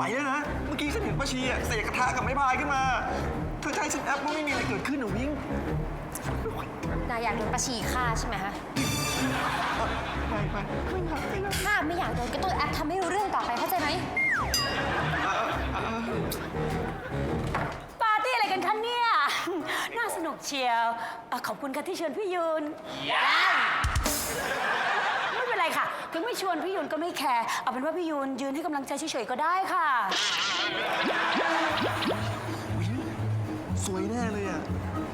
ไหวแล้วนะ เมื่อกี้ฉันเห็นป้าชีอะเสกกระทะกับไม้พายขึ้นมา เธอจะให้ฉันแอปว่าไม่มีอะไรเกิดขึ้นเหรอวิ่งนายอยากโดนประชีฆ่าใช่ไหมฮะไปไปไม่อยากไม่อยากถ้าไม่อยากโดนก็ต้องแอปทำให้รู้เรื่องต่อไปเข้าใจไหมปาร์ตี้อะไรกันคะเนี่ย น่าสนุกเชียวอะขอบคุณค่ะที่เชิญพี่ยุนไม่เป็นไรค่ะ ถึงไม่ชวนพี่ยุนก็ไม่แคร์เอาเป็นว่าพี่ยุนยืนให้กำลังใจเฉยๆก็ได้ค่ะสวยแน่เลยอะ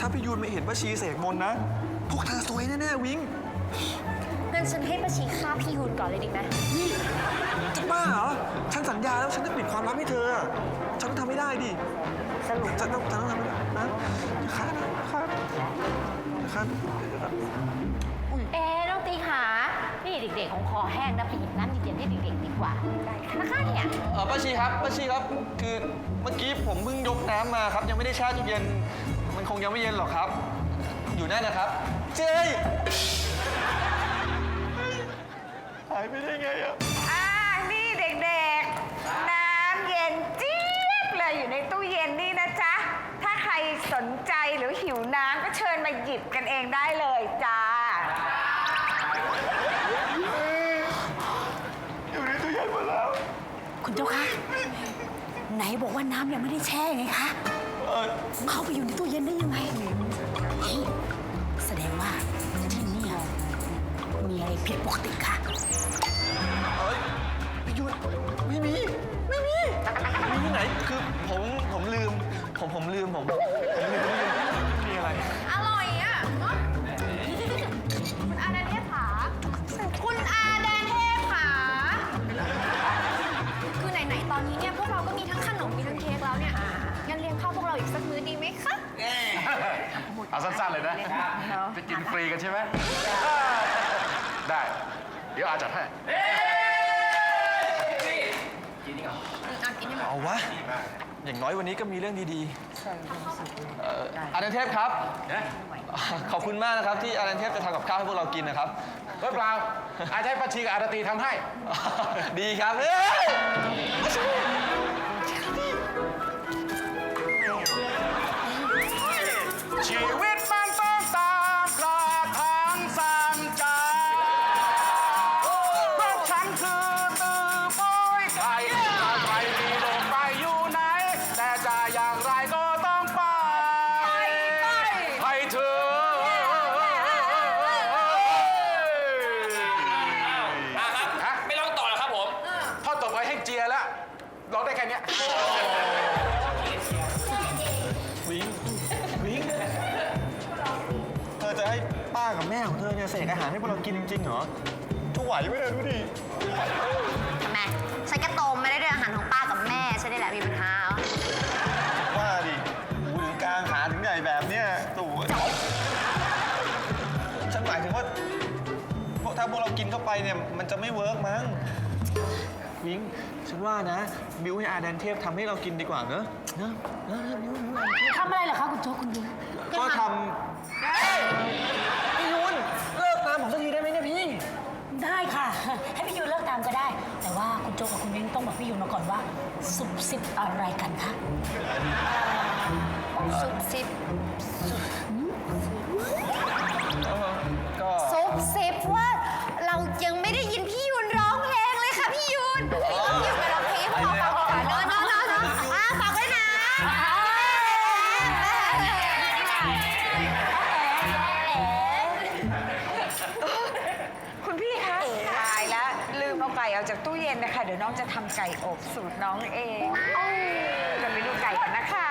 ถ้าพี่ยูนไม่เห็นป้าชีเสกมนต์นะ พวกเธอสวยแน่ๆวิ่งงั้นฉันให้ประชีฆ่าพี่ยูนก่อนเลยดีไหมจะบ้าเหรอ ฉันสัญญาแล้วฉันจะปิดความลับให้เธออะฉันต้องทำไม่ได้ดิ สรุปฉันต้องฉันต้องทำไม่ได้นะอย่าฆ่านะอย่าฆ่านะอย่าฆ่านะ เอ๊ะน้องตีหา นี่เด็ กๆของคอแห้งนะไปหยิบน้ำเย็นๆให้เด็กๆดีกว่าได้ค่ะนะคะเนี่ยเออป้าชีครับป้าชีครับคือเมื่อกี้ผมเพิ่งยกน้ำมาครับ ยังไม่ได้แช่ตู้เย็น มันคงยังไม่เย็นหรอกครับ อยู่นั่นนะครับ เจ้ยหายไปได้ไงอะ คุณเจ้าคะ ไหนบอกว่าน้ำยังไม่ได้แช่ไงคะ เข้าไปอยู่ในตู้เย็นได้ยังไงเฮ้ยแสดงว่าที่เนี่ยมีอะไรผิดปกติค่ะเอ้ยพี่ยุนไม่มี ไม่มี ไม่มีที่ไหน คือผม ผมลืม ผม ผมลืม ผม สั้นๆเลยนะ จะกินฟรีกันใช่ไหมได้ เดี๋ยวอาจัดให้ เอาวะ อย่างน้อยวันนี้ก็มีเรื่องดีๆเอ่ออาจารย์เทพครับ ขอบคุณมากนะครับที่อาจารย์เทพจะทำกับข้าวให้พวกเรากินนะครับ เฮ้ยเปล่า อาจจะให้ป้าชีกับอาราตรีทำให้ ดีครับเฮ้ยชีวิต ป้ากับแม่ของเธอเนี่ยเสกอาหารให้พวกเรากินจริงๆเหรอจะไหวไหมเนี่ยดูดิ ทำไมฉันก็โตไม่ได้ด้วยอาหารของป้ากับแม่ฉันได้แหละมีปัญหาเหรอว่าดิหูถึงกลางขาถึงใหญ่แบบเนี้ยตู่ฉันหมายถึงว่าพวกถ้าพวกเรากินเข้าไปเนี่ย มันจะไม่เวิร์กมั้งวิงฉันว่านะ บิวให้อาแดนเทพทำให้เรากินดีกว่าเนอะเนอะเนอะเนอะบิวบิวทำอะไรเหรอคะคุณโจ๊กคุณยุ้ยก็ทำ เฮ้ย ได้ แต่ว่าคุณโจ๊กกับคุณยุ้ยต้องบอกพี่ยูนมาก่อนว่าซุบซิบอะไรกันคะ ซุบซิบก็ นนะคะเดี๋ยวน้องจะทำไก่อบสูตรน้องเองเราไปดูไก่กันนะคะ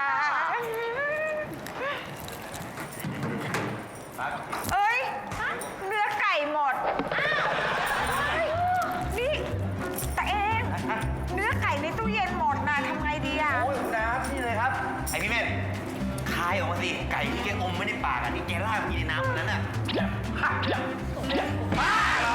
เอ้ย เนื้อไก่หมด อ้าวเฮ้ยนี่แต่เองเนื้อไก่ในตู้เย็นหมดนะทำไงดีอะ โอ้ยคุณน้ำนี่เลยครับ ไอพี่เมธคายออกมาสิ ไก่ที่แกอมไม่ได้ปากอะที่แกล่ากมันอยู่ในน้ำนั้นอะบ้าเหรอ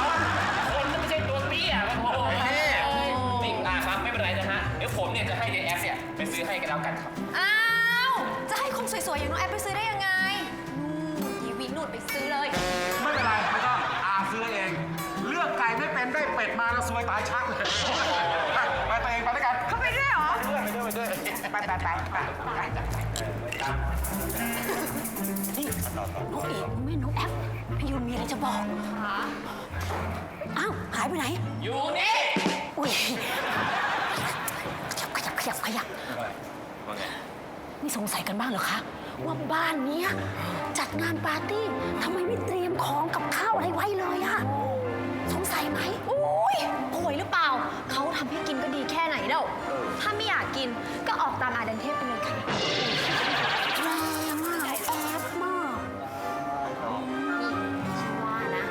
ซวยตายชักเลยไปไปตัวเองไปด้วยกันเขาไปด้วยเหรอด้วยไปไปไปไปไปนี่น้องเอกแม่น้องแอปพี่ยูนมีอะไรจะบอกอ้าวหายไปไหน อยู่นี่อุ้ยขยับขยับขยับขยับว่าไงนี่สงสัยกันบ้างเหรอคะ ว่าบ้านเนี้ยจัดงานปาร์ตี้ทำไมไม่เตรียมของกับข้าวอะไรไว้เลยอะสงสัยไหมอุ้ ยป่วยหรือเปล่า เขาทำให้กินก็ดีแค่ไหนเล่าถ้าไม่อยากกินก็ออกตามอาดันเทพไปเลยค่ะแรงมากแอบมากฉันว่านะ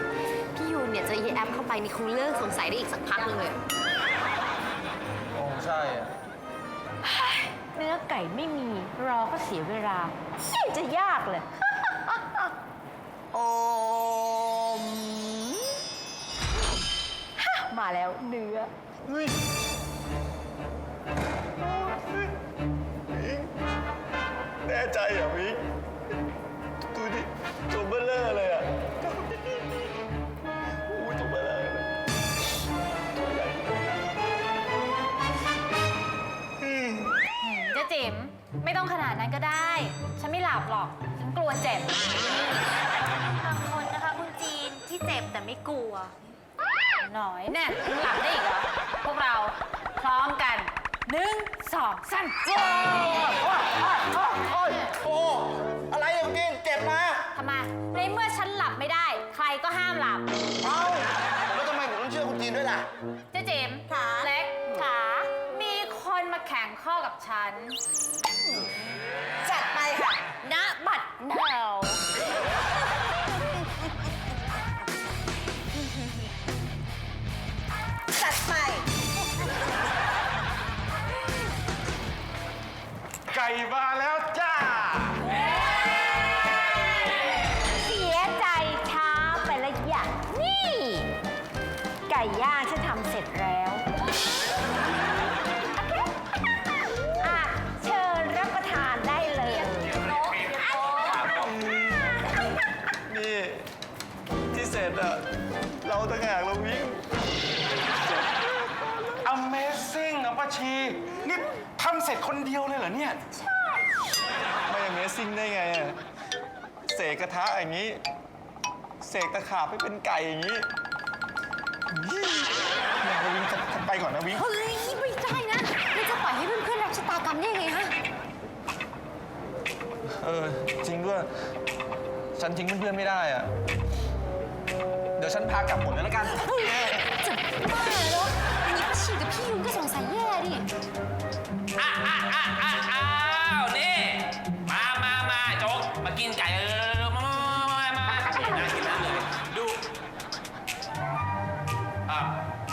พี่ยูนเนี่ยเจะยีแอปเข้าไปนี่คงเลิกสงสัยได้อีกสักพักนึงเลย โอ้ใช่อะเนื้อไก่ไม่มีรอก็เสียเวลาไม่จะยากเลย โอ แล้วเนื้อเฮ้ยแน่ใจเหรอมิกดูดิตัวเบลเลอร์เลยอะโอ้ยตัวเบลเลอร์เลยตัวใหญ่เจ๊จิ๋มไม่ต้องขนาดนั้นก็ได้ ฉันไม่หลับหรอก ฉันกลัวเจ็บ บางคนนะคะ คุณจีนที่เจ็บแต่ไม่กลัวห น้อยแน่หลับได้อีกเหรอ พวกเราพร้อมกันหนึ่งสองสามโอ้โอ้โอ้อะไรอะคุณจีนเจ็บนะ ทำไมในเมื่อฉันหลับไม่ได้ ใครก็ห้ามหลับ เอ้าแล้วทำไมผมต้องเชื่อคุณจีนด้วยล่ะ มาแล้วจ้า เสียใจช้าไปละอย่างนี่ ไก่ย่างฉันทำเสร็จแล้วอะเชิญรับประทานได้เลยนี่ ที่เสร็จอะเราต่างหากเราวิ่ง Amazing อะป้าชี นี่ทำเสร็จคนเดียวเลยเหรอเนี่ย ไม่ Amazing ได้ไงอะเสกกระทะอย่างนี้ เสกตะขาบให้เป็นไก่อย่างนี้ยี่เนี่ยเราวิ่งจะไปก่อนนะวิ่งเฮ้ยไม่ได้นะเราจะปล่อยให้เพื่อนๆรับชะตากรรมได้ไงฮะเออจริงด้วย ฉันทิ้งเพื่อนๆไม่ได้อะเดี๋ยวฉันพากลับหมดเลยแล้วกันจะบ้าเหรออันนี้ป้าชีกับพี่ยุนก็สงสัยแย่ดิ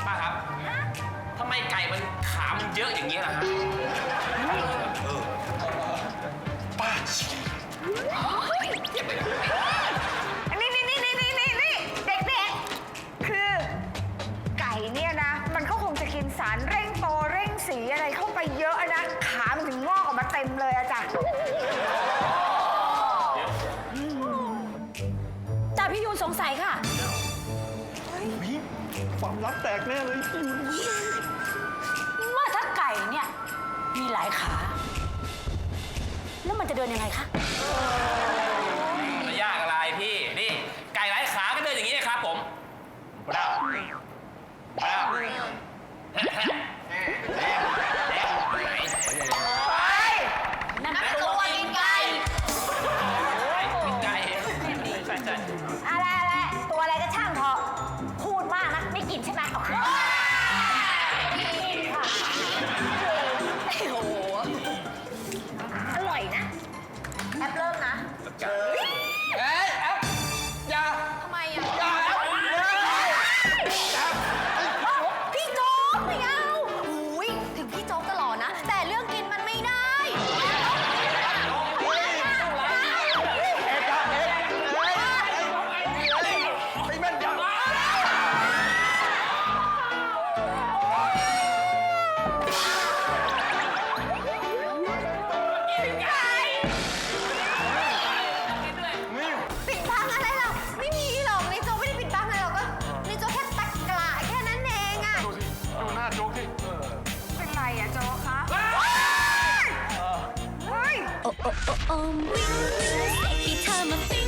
ป้าครับทำไมไก่มันขามันเยอะอย่างนี้ล่ะฮะป้าชีนี่นี่นี่นี่นี่นี่นี่เด็กๆ คือ ไก่เนี่ยนะ มันก็คงจะกินสารเร่งโตเร่งสีอะไรเข้าไปเยอะนะ ขามันถึงงอกออกมาเต็มเลย ความลับแตกแน่เลยพี่ยุนว่าถ้าไก่เนี่ย มีหลายขา แล้วมันจะเดินยังไงคะ โอ้โอ้โอ้โอ้